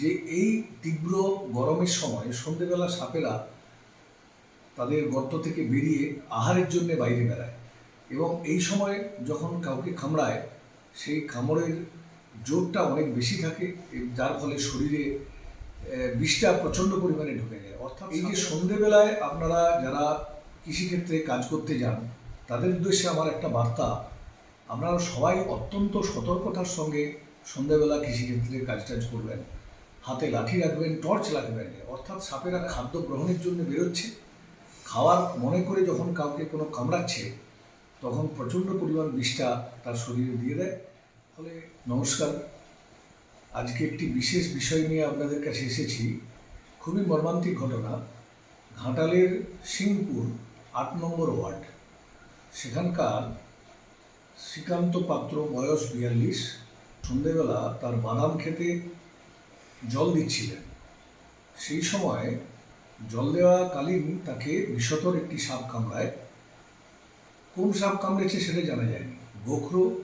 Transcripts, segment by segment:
যে এই তীব্র গরমের সময় সন্ধেবেলা সাপেরা তাদের গর্ত থেকে বেরিয়ে আহারের জন্য বাইরে বেড়ায় এবং এই সময় যখন কাউকে কামড়ায় সেই কামড়ের জোরটা অনেক বেশি থাকে যার ফলে শরীরে বিষটা প্রচণ্ড পরিমাণে ঢুকে যায়। অর্থাৎ এই যে সন্ধেবেলায় আপনারা যারা কৃষিক্ষেত্রে কাজ করতে যান তাদের উদ্দেশ্যে আমার একটা বার্তা আপনারা সবাই অত্যন্ত সতর্কতার সঙ্গে সন্ধেবেলা কৃষিক্ষেত্রে কাজ টাজ করবেন। হাতে লাঠি রাখবেন, টর্চ রাখবেন অর্থাৎ সাপেরা খাদ্য গ্রহণের জন্য বেরোচ্ছে। খাওয়ার মনে করে যখন কাউকে কোনো কামড়াচ্ছে, তখন প্রচণ্ড পরিমাণ বিষটা তার শরীরে দিয়ে দেয়। ফলে নমস্কার, আজকে একটি বিশেষ বিষয় নিয়ে আপনাদের কাছে এসেছি। খুবই মর্মান্তিক ঘটনা, ঘাটালের সিংপুর আট নম্বর ওয়ার্ড। সেখানকার শ্রীকান্ত পাত্র, বয়স বিয়াল্লিশ। সন্ধেবেলা তার বাদাম খেতে জল দিচ্ছিলেন। সেই সময় জল দেওয়াকালীন তাকে বিষতর একটি সাপ কামড়ায়। কোন সাপ কামড়েছে সেটা জানা যায়নি। গোখরো,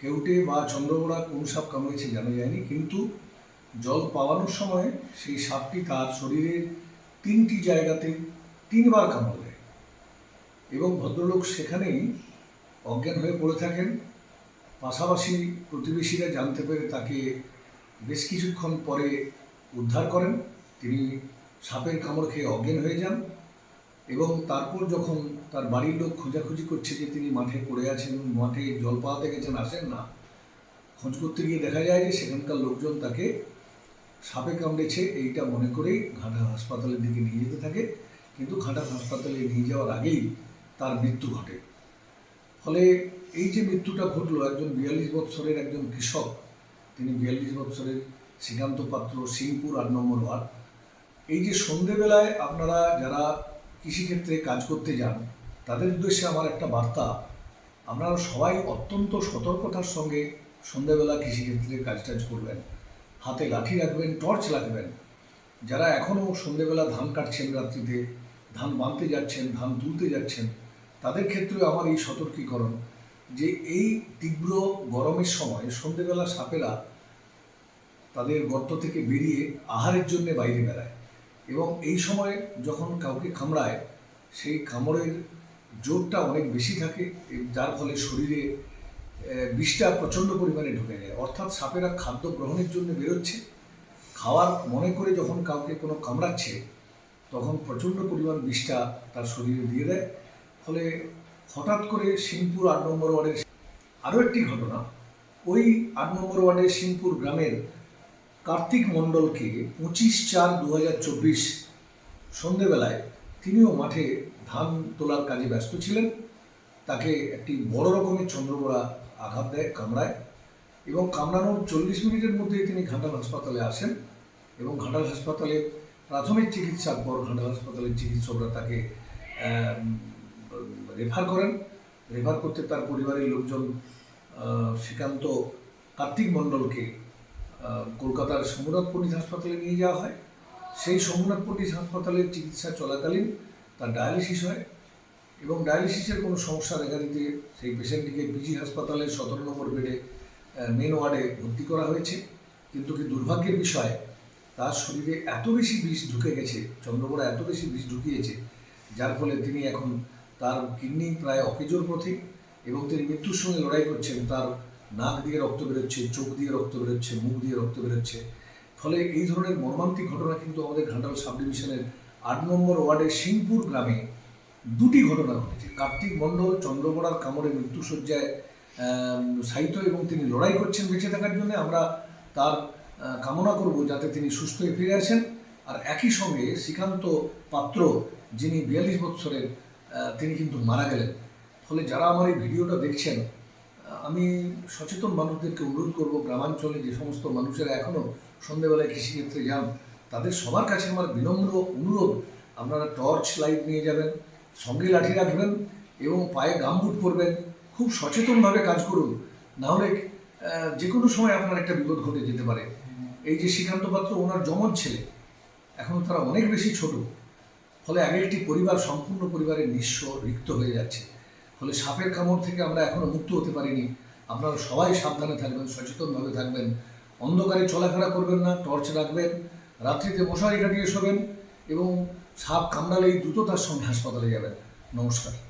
কেউটে বা চন্দ্রগোড়া কোন সাপ কামড়েছে জানা যায়নি। কিন্তু জল পাওয়ানোর সময় সেই সাপটি তার শরীরের তিনটি জায়গাতে তিনবার কামড় দেয় এবং ভদ্রলোক সেখানেই অজ্ঞান হয়ে পড়ে থাকেন। পাশাপাশি প্রতিবেশীরা জানতে পেরে তাকে বেশ কিছুক্ষণ পরে উদ্ধার করেন। তিনি সাপের কামড় খেয়ে অজ্ঞান হয়ে যান এবং তারপর যখন তার বাড়ির লোক খোঁজাখুঁজি করছে যে তিনি মাঠে পড়ে আছেন, মাঠে জল পাওয়াতে গেছেন, আসেন না, খোঁজ করতে গিয়ে দেখা যায় যে সেখানকার লোকজন তাকে সাপে কামড়েছে, এইটা মনে করেই ঘাটা হাসপাতালের দিকে নিয়ে যেতে থাকে। কিন্তু ঘাটা হাসপাতালে নিয়ে যাওয়ার আগেই তার মৃত্যু ঘটে। ফলে এই যে মৃত্যুটা ঘটলো, একজন বিয়াল্লিশ বৎসরের একজন কৃষক তিনি বিয়াল্লিশ বৎসরের শ্রীকান্ত পাত্র সিংপুর আট নম্বর ওয়ার্ড। এই যে সন্ধেবেলায় আপনারা যারা কৃষিক্ষেত্রে কাজ করতে যান, তাদের উদ্দেশ্যে আমার একটা বার্তা, আপনারা সবাই অত্যন্ত সতর্কতার সঙ্গে সন্ধেবেলা কৃষিক্ষেত্রে কাজ টাজ করবেন। হাতে লাঠি রাখবেন, টর্চ রাখবেন যারা এখনও সন্ধেবেলা ধান কাটছেন রাত্রিতে, ধান বাঁধতে যাচ্ছেন, ধান তুলতে যাচ্ছেন, তাদের ক্ষেত্রেও আমার এই সতর্কীকরণ। যে এই তীব্র গরমের সময় সন্ধেবেলা সাপেরা তাদের গর্ত থেকে বেরিয়ে আহারের জন্য বাইরে বেড়ায় এবং এই সময় যখন কাউকে কামড়ায়, সেই কামড়ের জোরটা অনেক বেশি থাকে যার ফলে শরীরে বিষটা প্রচণ্ড পরিমাণে ঢুকে যায়। অর্থাৎ সাপেরা খাদ্য গ্রহণের জন্য বেরোচ্ছে, খাওয়ার মনে করে যখন কাউকে কোনো কামড়াচ্ছে, তখন প্রচণ্ড পরিমাণ বিষটা তার শরীরে দিয়ে দেয়। ফলে হঠাৎ করে সিংপুর আট নম্বর ওয়ার্ডের আরও একটি ঘটনা। ওই আট নম্বর ওয়ার্ডের সিংপুর গ্রামের কার্তিক মণ্ডলকে পঁচিশ চার দু হাজার চব্বিশ সন্ধেবেলায় তিনিও মাঠে ধান তোলার কাজে ব্যস্ত ছিলেন। তাকে একটি বড় রকমের চন্দ্রগোড়া আঘাত দেয়, কামড়ায় এবং কামড়ানোর চল্লিশ মিনিটের মধ্যেই তিনি ঘাটাল হাসপাতালে আসেন এবং ঘাটাল হাসপাতালে প্রাথমিক চিকিৎসার পর ঘাটাল হাসপাতালের চিকিৎসকরা তাকে রেফার করেন রেফার করতে তার পরিবারের লোকজন শ্রীকান্ত কার্তিক মণ্ডলকে কলকাতার সোমনাথ হাসপাতালে নিয়ে যাওয়া হয়। সেই সোমনাথ হাসপাতালের চিকিৎসা চলাকালীন তার ডায়ালিসিস হয় এবং ডায়ালিসিসের কোনো সমস্যা দেখা দিতে সেই পেশেন্টটিকে পিজি হাসপাতালে সতেরো নম্বর বেডে মেন ওয়ার্ডে ভর্তি করা হয়েছে। কিন্তু কি দুর্ভাগ্যের বিষয়, তার শরীরে এত বেশি বিষ ঢুকে গেছে চন্দ্রকোড়া এত বেশি বিষ ঢুকিয়েছে, যার ফলে তিনি এখন তার কিডনি প্রায় অকেজোর পথে এবং তিনি মৃত্যুর সঙ্গে লড়াই করছেন। তার নাক দিয়ে রক্ত বেরোচ্ছে, চোখ দিয়ে রক্ত বেরোচ্ছে, মুখ দিয়ে রক্ত বেরোচ্ছে। ফলে এই ধরনের মর্মান্তিক ঘটনা কিন্তু আমাদের ঘাটাল সাব ডিভিশনের আট নম্বর ওয়ার্ডের সিংপুর গ্রামে দুটি ঘটনা ঘটেছে। কার্তিক মণ্ডল চন্দ্রকোড়ার কামড়ে মৃত্যুসজ্জায় শায়িত এবং তিনি লড়াই করছেন বেঁচে থাকার জন্য। আমরা তার কামনা করব যাতে তিনি সুস্থ হয়ে ফিরে আসেন। আর একই সঙ্গে শ্রীকান্ত পাত্র, যিনি বিয়াল্লিশ বৎসরের তিনি কিন্তু মারা গেলেন। ফলে যারা আমার এই ভিডিওটা দেখছেন আমি সচেতন মানুষদেরকে অনুরোধ করব, গ্রামাঞ্চলে যে সমস্ত মানুষেরা এখনও সন্ধেবেলায় কৃষিক্ষেত্রে যান, তাদের সবার কাছে আমার বিনম্র অনুরোধ, আপনারা টর্চ লাইট নিয়ে যাবেন, সঙ্গে লাঠি রাখবেন এবং পায়ে গামবুট পরবেন, খুব সচেতনভাবে কাজ করুন। নাহলে যে কোনো সময় আপনার একটা বিপদ ঘটে যেতে পারে। এই যে শ্রীকান্ত পাত্র, ওনার জমজ ছেলে, এখন তারা অনেক বেশি ছোট। ফলে আগে একটি পরিবার সম্পূর্ণ পরিবারের নিঃস্ব, রিক্ত হয়ে যাচ্ছে। ফলে সাপের কামড় থেকে আমরা এখনও মুক্ত হতে পারিনি। আপনারা সবাই সাবধানে থাকবেন, সচেতনভাবে থাকবেন। অন্ধকারে চলাফেরা করবেন না, টর্চ রাখবেন, রাত্রিতে মশারি কাটিয়ে শোবেন এবং সাপ কামড়ালেই দ্রুত তার সঙ্গে হাসপাতালে যাবেন। নমস্কার।